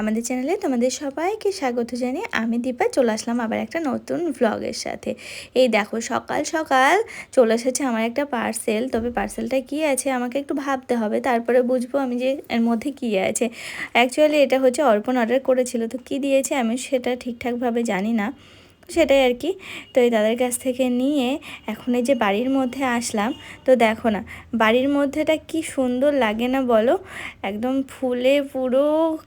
আমাদের চ্যানেলে তোমাদের সবাইকে স্বাগত জানিয়ে আমি দীপা, চলে আসলাম আবার একটা নতুন ভ্লগের সাথে। এই দেখো, সকাল সকাল চলে এসেছে আমার একটা পার্সেল তবে পার্সেলটা কী আছে আমাকে একটু ভাবতে হবে, তারপরে বুঝব আমি যে এর মধ্যে কী আছে। অ্যাকচুয়ালি এটা হচ্ছে অর্পণ অর্ডার করেছিল, তো কী দিয়েছে আমি সেটা ঠিকঠাকভাবে জানি না। সেটাই আর কি। তো এই দাদার কাছ থেকে নিয়ে এখন এই যে বাড়ির মধ্যে আসলাম, তো দেখো না, বাড়ির মধ্যেটা কি সুন্দর লাগে না বলো? একদম ফুলে পুরো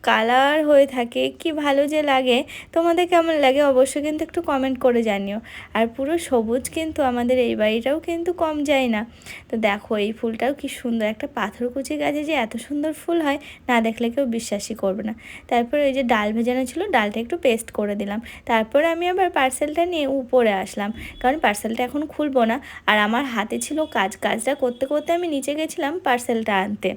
কালার হয়ে থাকে, কি ভালো যে লাগে। তোমাদের কেমন লাগে অবশ্যই কিন্তু একটু কমেন্ট করে জানিও। আর পুরো সবুজ কিন্তু আমাদের এই বাড়িটাও কিন্তু কম যায় না। তো দেখো এই ফুলটাও কি সুন্দর, একটা পাথরকুচি গাছে যে এত সুন্দর ফুল হয়, না দেখলে কেউ বিশ্বাসই করবে না। তারপরে ওই যে ডাল ভেজানো ছিল, ডালটা একটু পেস্ট করে দিলাম। তারপরে আমি আবার পার্সেলটা নিয়ে উপরে আসলাম। কারণ পার্সেলটা এখন খুলবো না। আর আমার হাতে ছিল কাজ, কাজটা করতে করতে আমি নিচে গেছিলাম পার্সেলটা আনতে।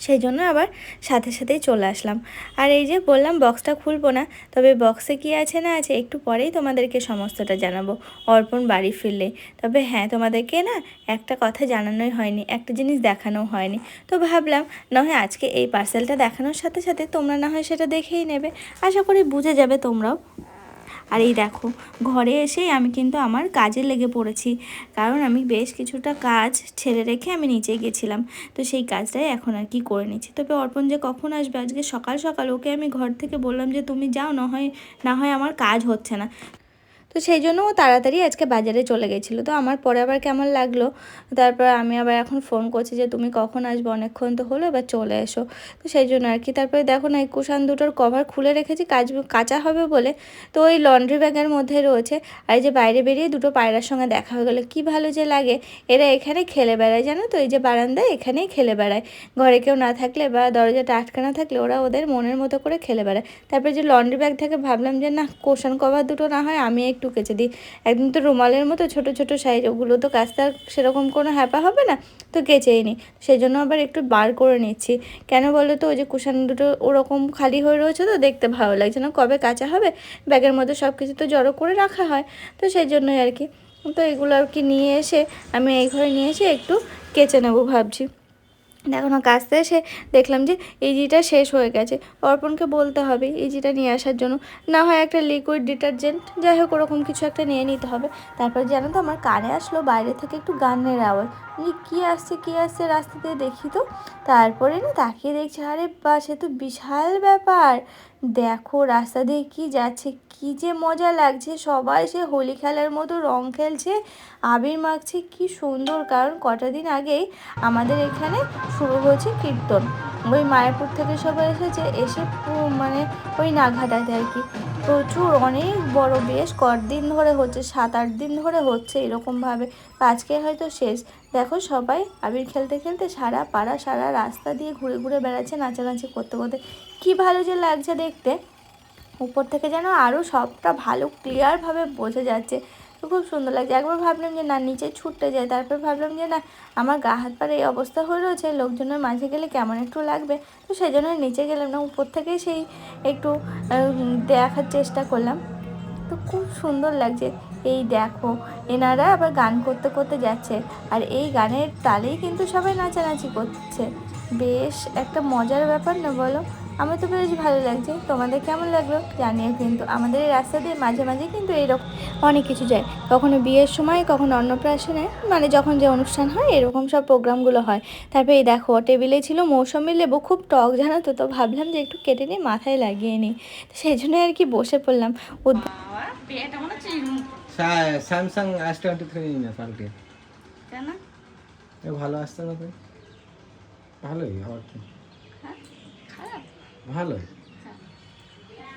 সেই জন্য আবার সাথে সাথেই চলে আসলাম। আর এই যে বললাম বক্সটা খুলবো না, তবে বক্সে কি আছে না আছে একটু পরেই তোমাদেরকে সমস্তটা জানাব। অর্পণ বাড়ি ফিরলে। তবে হ্যাঁ তোমাদেরকে না একটা কথা জানানোই হয়নি, একটা জিনিস দেখানো হয়নি। তো ভাবলাম, না হয় আজকে এই পার্সেলটা দেখানোর সাথে সাথে তোমরা না হয় সেটা দেখেই নেবে। আশা করি বুঝে যাবে তোমরাও। আর এই দেখো, ঘরে এসেই আমি কিন্তু আমার কাজে লেগে পড়েছি। কারণ আমি বেশ কিছুটা কাজ ছেড়ে রেখে আমি নিচে গেছিলাম। তো সেই কাজটাই এখন আর কি করে নিচ্ছি। তবে অর্পণ যে কখন আসবে? আজকে সকাল সকাল ওকে আমি ঘর থেকে বললাম যে, তুমি যাও, না হয় না হয় আমার কাজ হচ্ছে না। তো সেই জন্য ও তাড়াতাড়ি আজকে বাজারে চলে গেছিল। তো আমার পরে আবার কেমন লাগল? তারপর আমি আবার এখন ফোন করছি যে, তুমি কখন আসবে? অনেকক্ষণ তো হলো, এবার চলে এসো। তো সেই জন্য আর কি। তারপরে দেখো না, এই কুশান দুটোর কভার খুলে রেখেছি, কাজ কাঁচা হবে বলে। তো ওই লন্ড্রি ব্যাগের মধ্যে রয়েছে। আর এই যে বাইরে বেরিয়ে দুটো পায়রার সঙ্গে দেখা হয়ে গেলো। কী ভালো যে লাগে। এরা এখানে খেলে বেড়ায়, জানো তো? এই যে বারান্দায় এখানেই খেলে বেড়ায়। ঘরে কেউ না থাকলে বা দরজাটা আটকানো থাকলে ওরা ওদের মনের মতো করে খেলে বেড়ায়। তারপরে যে লন্ড্রি ব্যাগ থেকে ভাবলাম যে, না, কোশান কভার দুটো না হয়, আমি কেচে দিই একদম তো রুমালের মতো ছোট ছোট সাইজ ওগুলো তো কাজটা আর সেরকম কোনো হ্যাপা হবে না, তো কেচেই নিই সেই জন্য আবার একটু বার করে নিচ্ছি। কেন বলো তো, ওই যে কুশান দুটো ওরকম খালি হয়ে রয়েছে তো দেখতে ভালো লাগছে না, কবে কাঁচা হবে? ব্যাগের মধ্যে সব কিছু তো জড়ো করে রাখা হয়, তো সেই জন্যই আর কি। তো এগুলো আর কি নিয়ে এসে আমি এই ঘরে নিয়ে এসে একটু কেচে নেব ভাবছি। না কাজতে সে দেখলাম যে ইজিটা শেষ হয়ে গেছে। অর্পণকে বলতে হবে ইজিটা নিয়ে আসার জন্য। না হয় একটা লিকুইড ডিটারজেন্ট যাই হোক ওরকম কিছু একটা নিয়ে নিতে হবে। তারপর জানো তো আমার কানে আসলো, বাইরে থেকে একটু গানের আওয়াজ। কী আসছে কী আসছে রাস্তা দিয়ে দেখি তো। তারপরে না তাকিয়ে দেখছি, আরে বা সে তো বিশাল ব্যাপার। দেখো রাস্তা দিয়ে কি যাচ্ছে, কি যে মজা লাগছে। সবাই সে হোলি খেলার মতো রং খেলছে, আবির মাখছে, কি সুন্দর। কারণ কটা দিন আগেই আমাদের এখানে শুরু হয়েছে কীর্তন। ওই মায়াপুর থেকে সবাই এসেছে, এসে মানে ওই নাঘাটাতে আর কি। প্রচুর, অনেক বড়, বেশ কদিন ধরে হচ্ছে সাত আট দিন ধরে হচ্ছে এরকমভাবে। আজকে হয়তো শেষ। দেখো সবাই, আবির খেলতে খেলতে সারা পাড়া, সারা রাস্তা দিয়ে ঘুরে ঘুরে বেড়াচ্ছে, নাচানাচি করতে করতে। কী ভালো যে লাগছে দেখতে। উপর থেকে যেন আরও সবটা ভালো ক্লিয়ারভাবে বোঝা যাচ্ছে। তো খুব সুন্দর লাগছে। একবার ভাবলাম যে, না, নিচে ছুটতে যায় তারপর ভাবলাম যে, না, আমার গা হাত পার এই অবস্থা হয়ে রয়েছে, লোকজনের মাঝে গেলে কেমন একটু লাগবে? তো সেই জন্য নিচে গেলাম না, উপর থেকেই সেই একটু দেখার চেষ্টা করলাম। তো খুব সুন্দর লাগছে। এই দেখো, এনারা আবার গান করতে করতে যাচ্ছে। আর এই গানের তালেই কিন্তু সবাই নাচানাচি করছে। বেশ একটা মজার ব্যাপার না বলো? আমার তো বেশ ভালো লাগছে। তোমাদের কেমন লাগল জানিও কিন্তু আমাদের এই রাস্তা দিয়ে মাঝে মাঝে কিন্তু এইরকম অনেক কিছু যায়। কখনো বিয়ের সময় কখনো অন্নপ্রাশনে মানে যখন যে অনুষ্ঠান হয় এরকম সব প্রোগ্রামগুলো হয়। তারপরে এই দেখো টেবিলে ছিল মৌসুমি লেবু খুব টক জানো তো? তো ভাবলাম যে একটু কেটে নিয়ে মাথায় লাগিয়ে নিই। তো সেই জন্য আর কি বসে পড়লাম। স্যামসাং এস টোয়েন্টি থ্রি না পাল্টে। কেন? ভালো আসছে না ভালোই আবার কি? হ্যাঁ? ভালোই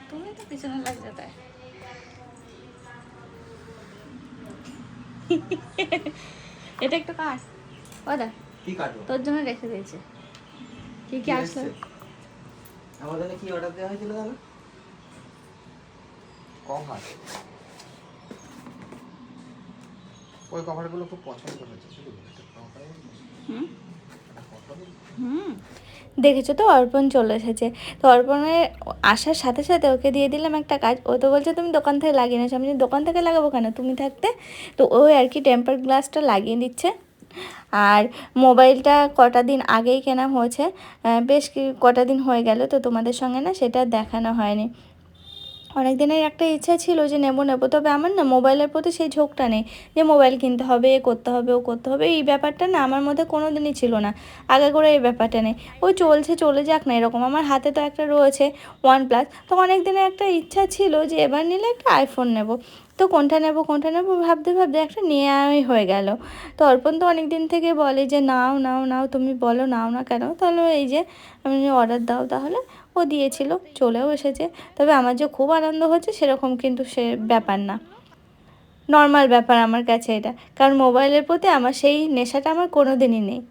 তুমি তো পিছনে লাগছে তাই। এটা একটু কাট ওদা কি কাটবো তোর জন্য রেখে দিয়েছে। কি কি আসলো? আমাদের কি অর্ডার দেওয়া হয়েছিল দাদা কভার ওই কভারগুলো খুব পছন্দ হয়েছে শুধু হুম। হুম। দেখেছ তো? অর্পণ চলে এসেছে। তো অর্পণের আসার সাথে সাথে ওকে দিয়ে দিলাম একটা কাজ। ও তো বলছে, তুমি দোকান থেকে লাগিয়ে নিয়েছো। আমি দোকান থেকে লাগাবো কেন? তুমি থাকতে? তো ওই আর কি টেম্পার গ্লাসটা লাগিয়ে দিচ্ছে আর মোবাইলটা কটা দিন আগেই কেনা হয়েছে। বেশ কটা দিন হয়ে গেল তো তোমাদের সঙ্গে না, সেটা দেখানো হয়নি। অনেক দিনের একটা ইচ্ছা ছিল যে নেব নেব। তবে আমার না মোবাইলের প্রতি সেই ঝোঁকটা নেই যে মোবাইল কিনতে হবে এ করতে হবে, ও করতে হবে। এই ব্যাপারটা না আমার মধ্যে কোনো দিনই ছিল না। আগে করে এই ব্যাপারটা নেই। ও চলছে, চলে যাক না এরকম। আমার হাতে তো একটা রয়েছে ওয়ান প্লাস তো অনেক দিনের একটা ইচ্ছা ছিল যে এবার নিলে একটা আইফোন নেব। তো কোনটা নেব কোনটা নেব ভাবতে ভাবতে একটা নেওয়াই হয়ে গেল। তো অর্পণ তো অনেক দিন থেকে বলে যে, নাও নাও নাও, তুমি বলো নাও না কেন? তাহলে এই যে, আমি অর্ডার দাও তাহলে। ও দিয়েছিল, চলেও এসেছে। তবে আমার যে খুব আনন্দ হচ্ছে সেরকম কিন্তু সে ব্যাপার না। নর্মাল ব্যাপার আমার কাছে এটা। কারণ মোবাইলের প্রতি আমার সেই নেশাটা আমার কোনো দিনই নেই।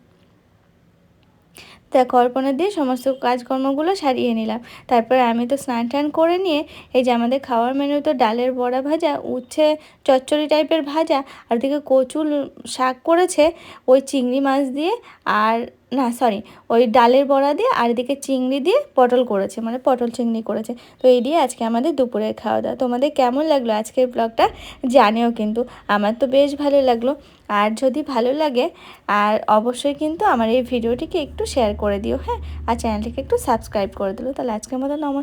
দেখো অর্পণা দিয়ে সমস্ত কাজকর্মগুলো সারিয়ে নিলাম। তারপরে আমি তো স্নান টান করে নিয়ে এই যে আমাদের খাওয়ার মেনু তো ডালের বড়া ভাজা, উচ্ছে, চচ্চড়ি টাইপের ভাজা, আর দিকে কচুর শাক করেছে, ওই চিংড়ি মাছ দিয়ে, আর না সরি ওই ডালের বড়া দিয়ে আর এদিকে চিংড়ি দিয়ে পটল করেছে মানে পটল চিংড়ি করেছে। তো এই দিয়ে আজকে আমাদের দুপুরের খাওয়া দাওয়া। তোমাদের কেমন লাগল আজকের ব্লগটা জানেও কিন্তু। আমার তো বেশ ভালো লাগল। আর যদি ভালো লাগে, আর অবশ্যই কিন্তু আমার এই ভিডিওটিকে একটু শেয়ার করে দিও হ্যাঁ? আর চ্যানেলটিকে একটু সাবস্ক্রাইব করে দিলো। তাহলে আজকের মতো নমস্কার।